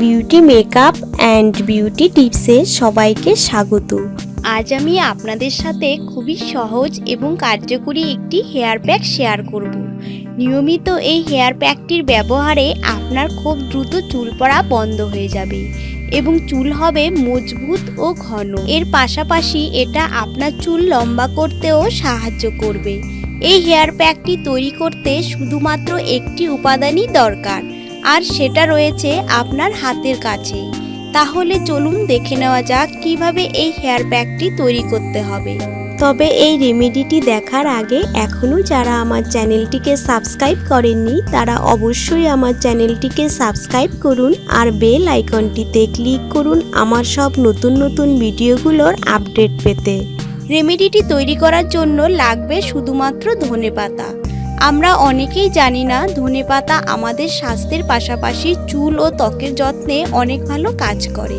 Beauty makeup and beauty টিপসে সবাইকে স্বাগত। আজ আমি আপনাদের সাথে খুবই সহজ এবং কার্যকরী একটি হেয়ার প্যাক শেয়ার করব। নিয়মিত এই হেয়ার প্যাকটির ব্যবহারে আপনার খুব দ্রুত চুল পড়া বন্ধ হয়ে যাবে এবং চুল হবে মজবুত ও ঘন। এর পাশাপাশি এটা আপনার চুল লম্বা করতেও সাহায্য করবে। এই হেয়ার প্যাকটি তৈরি করতে শুধুমাত্র একটি উপাদানই দরকার। আর সেটা রয়েছে আপনার হাতের কাছেই তাহলে চলুন দেখে নেওয়া যাক কীভাবে এই হেয়ার ব্যাগটি তৈরি করতে হবে। তবে এই রেমেডিটি দেখার আগে এখনও যারা আমার চ্যানেলটিকে সাবস্ক্রাইব করেননি, তারা অবশ্যই আমার চ্যানেলটিকে সাবস্ক্রাইব করুন আর বেল আইকনটিতে ক্লিক করুন আমার সব নতুন নতুন ভিডিওগুলোর আপডেট পেতে। রেমেডিটি তৈরি করার জন্য লাগবে শুধুমাত্র ধনেপাতা। আমরা অনেকেই জানি না ধনেপাতা আমাদের স্বাস্থ্যের পাশাপাশি চুল ও ত্বকের যত্নে অনেক ভালো কাজ করে।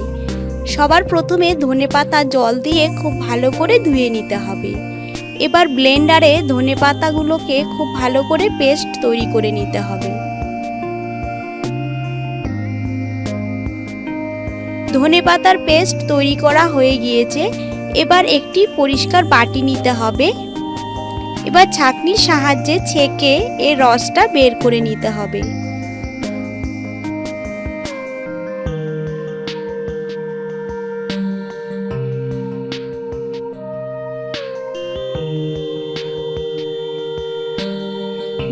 সবার প্রথমে ধনেপাতা জল দিয়ে খুব ভালো করে ধুয়ে নিতে হবে। এবার ব্লেন্ডারে ধনেপাতাগুলোকে খুব ভালো করে পেস্ট তৈরি করে নিতে হবে। ধনেপাতার পেস্ট তৈরি করা হয়ে গিয়েছে। এবার একটি পরিষ্কার বাটি নিতে হবে। এবার ছাঁকনির সাহায্যে ছেঁকে এর রসটা বের করে নিতে হবে।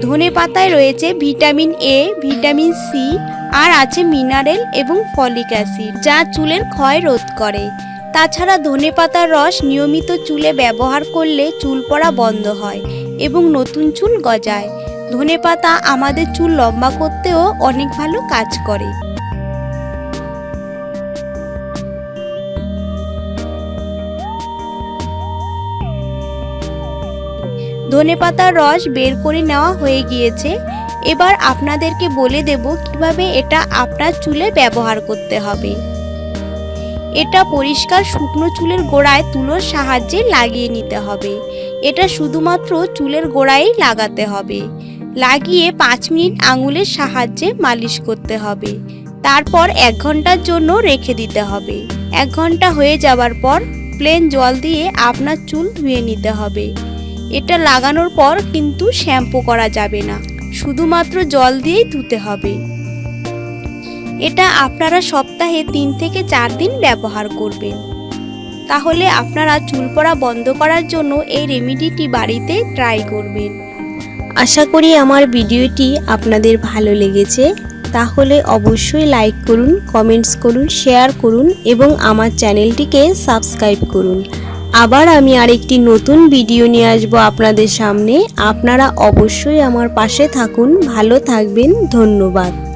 ধনে পাতায় রয়েছে ভিটামিন এ ভিটামিন সি আর আছে মিনারেল এবং ফলিক অ্যাসিড যা চুলের ক্ষয় রোধ করে। তাছাড়া ধনে পাতার রস নিয়মিত চুলে ব্যবহার করলে চুল পড়া বন্ধ হয় এবং নতুন চুল গজায়। ধনে পাতা আমাদের চুল লম্বা করতেও অনেক ভালো কাজ করে। ধনে পাতার রস বের করে নেওয়া হয়ে গিয়েছে। এবার আপনাদেরকে বলে দেব কীভাবে এটা আপনার চুলে ব্যবহার করতে হবে। এটা পরিষ্কার শুকনো চুলের গোড়ায় তুলোর সাহায্যে লাগিয়ে নিতে হবে। এটা শুধুমাত্র চুলের গোড়ায় লাগাতে হবে। লাগিয়ে পাঁচ মিনিট আঙুলের সাহায্যে মালিশ করতে হবে। তারপর এক ঘণ্টার জন্য রেখে দিতে হবে। এক ঘণ্টা হয়ে যাবার পর প্লেন জল দিয়ে আপনার চুল ধুয়ে নিতে হবে। এটা লাগানোর পর কিন্তু শ্যাম্পু করা যাবে না। শুধুমাত্র জল দিয়েই ধুতে হবে। এটা আপনারা সপ্তাহে তিন থেকে চার দিন ব্যবহার করবেন। তাহলে আপনারা চুল পড়া বন্ধ করার জন্য এই রেমিডিটি বাড়িতে ট্রাই করবেন। আশা করি আমার ভিডিওটি আপনাদের ভালো লেগেছে। তাহলে অবশ্যই লাইক করুন, কমেন্টস করুন, শেয়ার করুন এবং আমার চ্যানেলটিকে সাবস্ক্রাইব করুন। আবার আমি আরেকটি নতুন ভিডিও নিয়ে আসব আপনাদের সামনে। আপনারা অবশ্যই আমার পাশে থাকুন। ভালো থাকবেন। ধন্যবাদ।